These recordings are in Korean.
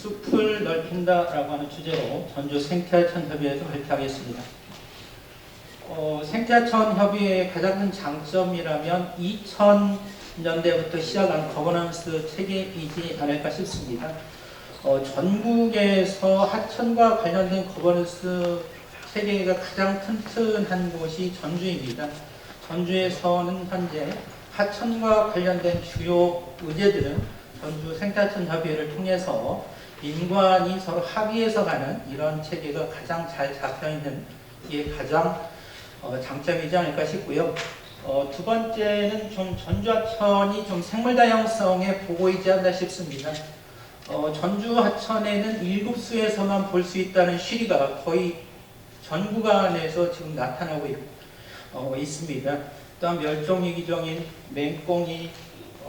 숲을 넓힌다라고 하는 주제로 전주 생태하천 협의회에서 발표하겠습니다. 어, 생태하천 협의회의 가장 큰 장점이라면 2000년대부터 시작한 거버넌스 체계이지 않을까 싶습니다. 어, 전국에서 하천과 관련된 거버넌스 체계가 가장 튼튼한 곳이 전주입니다. 전주에서는 현재 하천과 관련된 주요 의제들은 전주 생태하천 협의회를 통해서 민관이 서로 합의해서 가는 이런 체계가 가장 잘 잡혀 있는 게 가장 어, 장점이지 않을까 싶고요. 어, 두 번째는 좀 전주하천이 좀 생물 다양성에 보고이지 않나 싶습니다. 어, 전주 하천에는 일곱 수에서만 볼 수 있다는 쉬리가 거의 전 구간에서 지금 나타나고 있, 어, 있습니다. 또한 멸종위기종인 맹꽁이,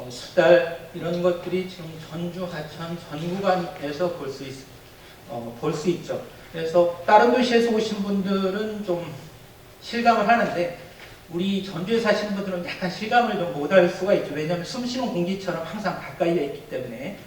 어, 수달 이런 것들이 지금 전주 하천 전 구간에서 볼 수 있, 어, 볼 수 있죠. 그래서 다른 도시에서 오신 분들은 좀 실감을 하는데 우리 전주에 사시는 분들은 약간 실감을 좀 못할 수가 있죠. 왜냐하면 숨쉬는 공기처럼 항상 가까이에 있기 때문에.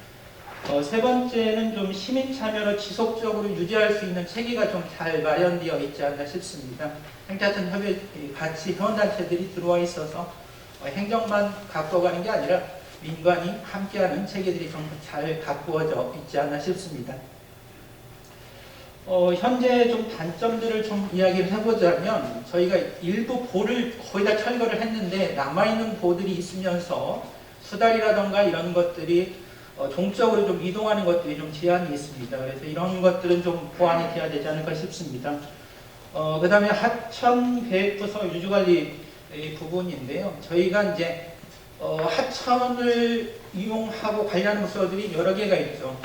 어, 세 번째는 좀 시민 참여로 지속적으로 유지할 수 있는 체계가 좀 잘 마련되어 있지 않나 싶습니다. 행자천 협의 같이 회원단체들이 들어와 있어서 어, 행정만 갖고 가는 게 아니라 민관이 함께하는 체계들이 좀잘 가꾸어져 있지 않나 싶습니다. 어, 현재 좀 단점들을 좀 이야기를 해보자면 저희가 일부 보를 거의 다 철거를 했는데 남아있는 보들이 있으면서 수달이라던가 이런 것들이 어, 동적으로 좀 이동하는 것들이 좀 제한이 있습니다. 그래서 이런 것들은 좀 보완이 돼야 되지 않을까 싶습니다. 어, 그 다음에 하천 계획부서 유주관리 의 부분인데요. 저희가 이제 어, 하천을 이용하고 관련하는 부서들이 여러 개가 있죠.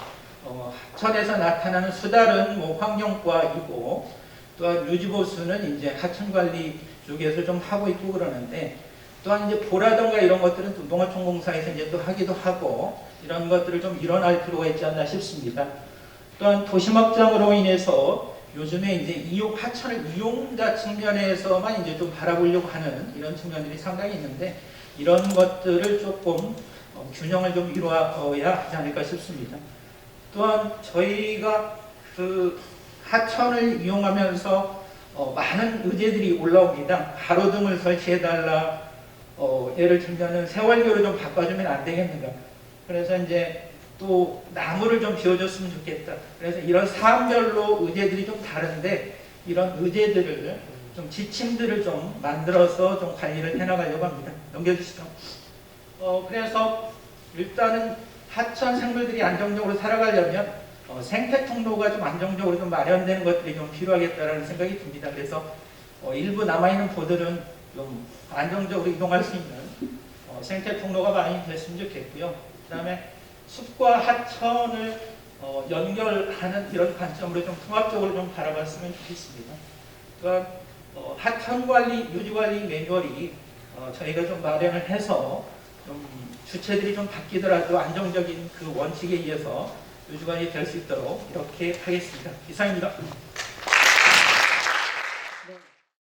어, 하천에서 나타나는 수달은 뭐 환경과이고 또한 유지보수는 이제 하천관리 쪽에서 좀 하고 있고 그러는데 또한 이제 보라던가 이런 것들은 또 농어촌공사에서 이제 또 하기도 하고 이런 것들을 좀 일어날 필요가 있지 않나 싶습니다. 또한 도심 확장으로 인해서 요즘에 이제 이용 하천을 이용자 측면에서만 이제 좀 바라보려고 하는 이런 측면들이 상당히 있는데 이런 것들을 조금 어, 균형을 좀 이루어야 하지 않을까 싶습니다. 또한 저희가 그 하천을 이용하면서 어, 많은 의제들이 올라옵니다. 가로등을 설치해달라. 어, 예를 들면은 세월교를 좀 바꿔주면 안 되겠는가. 그래서 이제 또 나무를 좀 비워줬으면 좋겠다. 그래서 이런 사안별로 의제들이 좀 다른데 이런 의제들을 좀 지침들을 좀 만들어서 좀 관리를 해나가려고 합니다. 넘겨주시죠. 어, 그래서 일단은 하천 생물들이 안정적으로 살아가려면 어, 생태 통로가 좀 안정적으로 좀 마련되는 것들이 좀 필요하겠다라는 생각이 듭니다. 그래서 어, 일부 남아있는 보들은 좀 안정적으로 이동할 수 있는 어, 생태 통로가 많이 됐으면 좋겠고요. 그 다음에 숲과 하천을 어, 연결하는 이런 관점으로 좀 통합적으로 좀 바라봤으면 좋겠습니다. 그러니까 어, 하천 관리, 유지 관리 매뉴얼이 어, 저희가 좀 마련을 해서 좀 주체들이 좀 바뀌더라도 안정적인 그 원칙에 의해서 유지 관리 될수 있도록 이렇게 하겠습니다. 이상입니다.